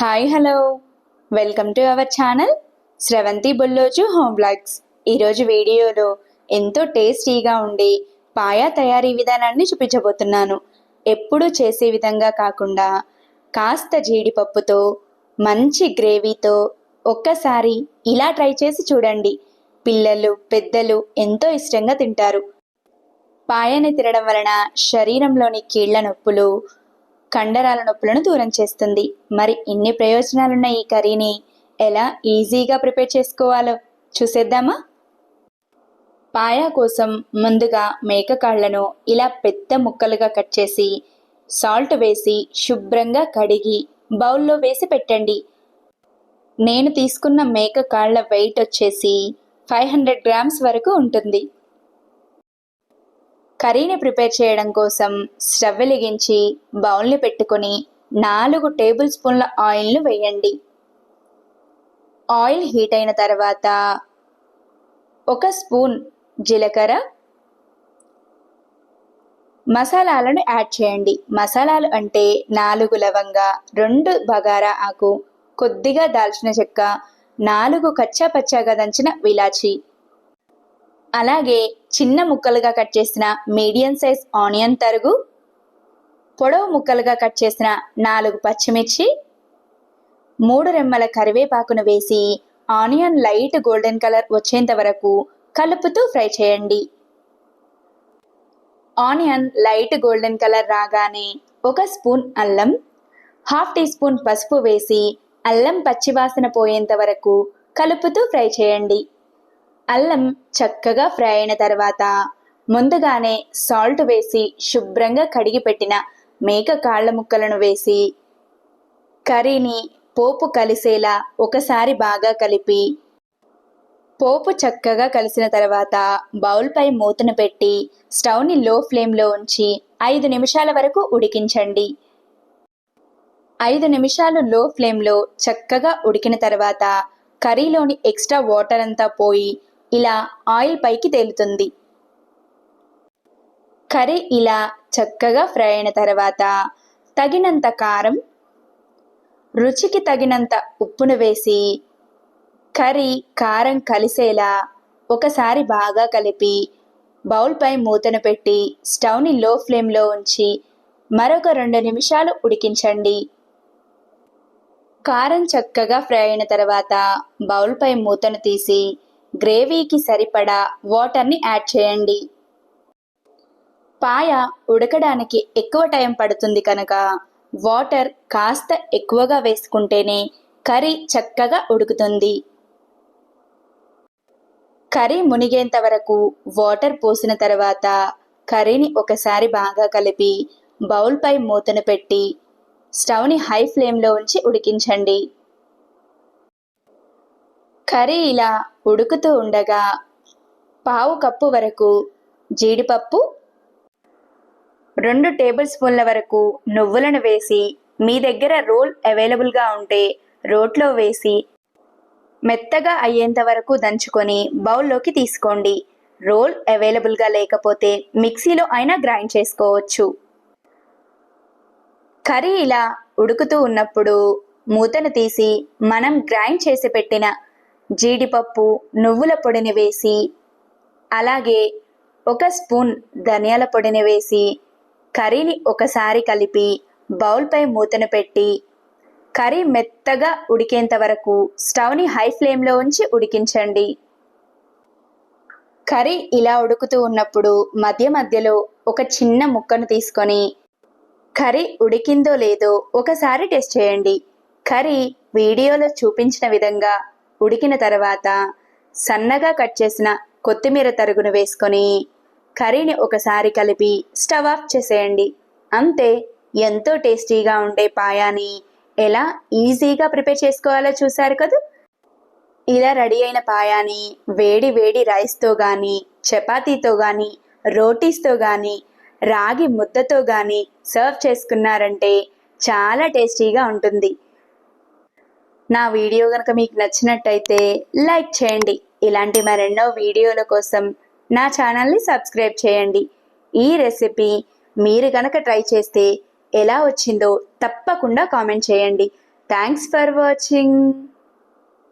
Hi hello welcome to our channel Sravanthi Bulloju home blogs ఈరోజు వీడియోలో ఎంతో టేస్టీగా ఉండే పాయా తయారీ విధానాన్ని చూపించబోతున్నాను. ఎప్పుడూ చేసే విధంగా కాకుండా కాస్త జీడిపప్పుతో మంచి గ్రేవీతో ఒక్కసారి ఇలా ట్రై చేసి చూడండి. పిల్లలు పెద్దలు ఎంతో ఇష్టంగా తింటారు. పాయాన్ని తినడం వలన శరీరంలోని కీళ్ళ నొప్పులు కండరాల నొప్పులను దూరం చేస్తుంది. మరి ఇన్ని ప్రయోజనాలున్న ఈ కర్రీని? ఎలా ఈజీగా ప్రిపేర్ చేసుకోవాలో చూసేద్దామా? పాయా కోసం ముందుగా మేక కాళ్ళను ఇలా పెద్ద ముక్కలుగా కట్ చేసి సాల్ట్ వేసి శుభ్రంగా కడిగి బౌల్లో వేసి పెట్టండి. నేను తీసుకున్న మేక కాళ్ళ వెయిట్ వచ్చేసి ఫైవ్ హండ్రెడ్ గ్రామ్స్ వరకు ఉంటుంది. కర్రీని ప్రిపేర్ చేయడం కోసం స్టవ్ వెలిగించి బౌల్ని పెట్టుకొని నాలుగు టేబుల్ స్పూన్ల ఆయిల్ను వేయండి. ఆయిల్ హీట్ అయిన తర్వాత ఒక స్పూన్ జీలకర్ర. మసాలాలను యాడ్ చేయండి. మసాలాలు అంటే నాలుగు లవంగ రెండు బగారా ఆకు కొద్దిగా దాల్చిన చెక్క నాలుగు కచ్చా పచ్చాగా దంచిన విలాచి. అలాగే చిన్న ముక్కలుగా కట్ చేసిన మీడియం సైజ్ ఆనియన్ తరుగు పొడవు ముక్కలుగా కట్ చేసిన నాలుగు పచ్చిమిర్చి మూడు రెమ్మల కరివేపాకును వేసి ఆనియన్ లైట్ గోల్డెన్ కలర్ వచ్చేంత వరకు కలుపుతూ ఫ్రై చేయండి. ఆనియన్ లైట్ గోల్డెన్ కలర్ రాగానే ఒక స్పూన్ అల్లం హాఫ్ టీ స్పూన్ పసుపు వేసి అల్లం పచ్చివాసన పోయేంత వరకు కలుపుతూ ఫ్రై చేయండి. అల్లం చక్కగా ఫ్రై అయిన తర్వాత ముందుగానే సాల్ట్ వేసి శుభ్రంగా కడిగి పెట్టిన మేక కాళ్ళ ముక్కలను వేసి కర్రీని పోపు కలిసేలా ఒకసారి బాగా కలిపి పోపు చక్కగా కలిసిన తర్వాత బౌల్పై మూతను పెట్టి స్టవ్ని లో ఫ్లేమ్లో ఉంచి ఐదు నిమిషాల వరకు ఉడికించండి. ఐదు నిమిషాలు లో ఫ్లేమ్లో చక్కగా ఉడికిన తర్వాత కర్రీలోని ఎక్స్ట్రా వాటర్ అంతా పోయి ఇలా ఆయిల్ పైకి తేలుతుంది. కర్రీ ఇలా చక్కగా ఫ్రై అయిన తర్వాత తగినంత కారం రుచికి తగినంత ఉప్పును వేసి కర్రీ కారం కలిసేలా ఒకసారి బాగా కలిపి బౌల్పై మూతను పెట్టి స్టవ్ని లో ఫ్లేమ్లో ఉంచి మరొక రెండు నిమిషాలు ఉడికించండి. కారం చక్కగా ఫ్రై అయిన తర్వాత బౌల్పై మూతను తీసి గ్రేవీకి సరిపడా వాటర్ని యాడ్ చేయండి. పాయ ఉడకడానికి ఎక్కువ టైం పడుతుంది కనుక వాటర్ కాస్త ఎక్కువగా వేసుకుంటేనే కర్రీ చక్కగా ఉడుకుతుంది. కర్రీ మునిగేంత వరకు వాటర్ పోసిన తర్వాత కర్రీని ఒకసారి బాగా కలిపి బౌల్పై మూతను పెట్టి స్టవ్ని హై ఫ్లేమ్లో ఉంచి ఉడికించండి. కర్రీ ఇలా ఉడుకుతూ ఉండగా పావు కప్పు వరకు జీడిపప్పు రెండు టేబుల్ స్పూన్ల వరకు నువ్వులను వేసి మీ దగ్గర రోల్ అవైలబుల్గా ఉంటే రోట్లో వేసి మెత్తగా అయ్యేంత వరకు దంచుకొని బౌల్లోకి తీసుకోండి. రోల్ అవైలబుల్గా లేకపోతే మిక్సీలో అయినా గ్రైండ్ చేసుకోవచ్చు. కర్రీ ఇలా ఉడుకుతూ ఉన్నప్పుడు మూతను తీసి మనం గ్రైండ్ చేసి పెట్టిన జీడిపప్పు నువ్వుల పొడిని వేసి అలాగే ఒక స్పూన్ ధనియాల పొడిని వేసి కర్రీని ఒకసారి కలిపి బౌల్పై మూతను పెట్టి కర్రీ మెత్తగా ఉడికేంత వరకు స్టవ్ని హై ఫ్లేమ్లో ఉంచి ఉడికించండి. కర్రీ ఇలా ఉడుకుతూ ఉన్నప్పుడు మధ్య మధ్యలో ఒక చిన్న ముక్కను తీసుకొని కర్రీ ఉడికిందో లేదో ఒకసారి టెస్ట్ చేయండి. కర్రీ వీడియోలో చూపించిన విధంగా ఉడికిన తర్వాత సన్నగా కట్ చేసిన కొత్తిమీర తరుగును వేసుకొని కర్రీని ఒకసారి కలిపి స్టవ్ ఆఫ్ చేసేయండి. అంతే ఎంతో టేస్టీగా ఉండే పాయాని ఎలా ఈజీగా ప్రిపేర్ చేసుకోవాలో చూశారు కదా? ఇలా రెడీ అయిన పాయాని వేడి వేడి రైస్తో కానీ చపాతీతో కానీ రోటీస్తో కానీ రాగి ముద్దతో కానీ సర్వ్ చేసుకున్నారంటే చాలా టేస్టీగా ఉంటుంది. నా వీడియో కనుక మీకు నచ్చినట్టయితే లైక్ చేయండి. ఇలాంటి మరెన్నో వీడియోల కోసం నా ఛానల్ని సబ్స్క్రైబ్ చేయండి. ఈ రెసిపీ మీరు కనుక ట్రై చేస్తే ఎలా వచ్చిందో తప్పకుండా కామెంట్ చేయండి. Thanks for watching.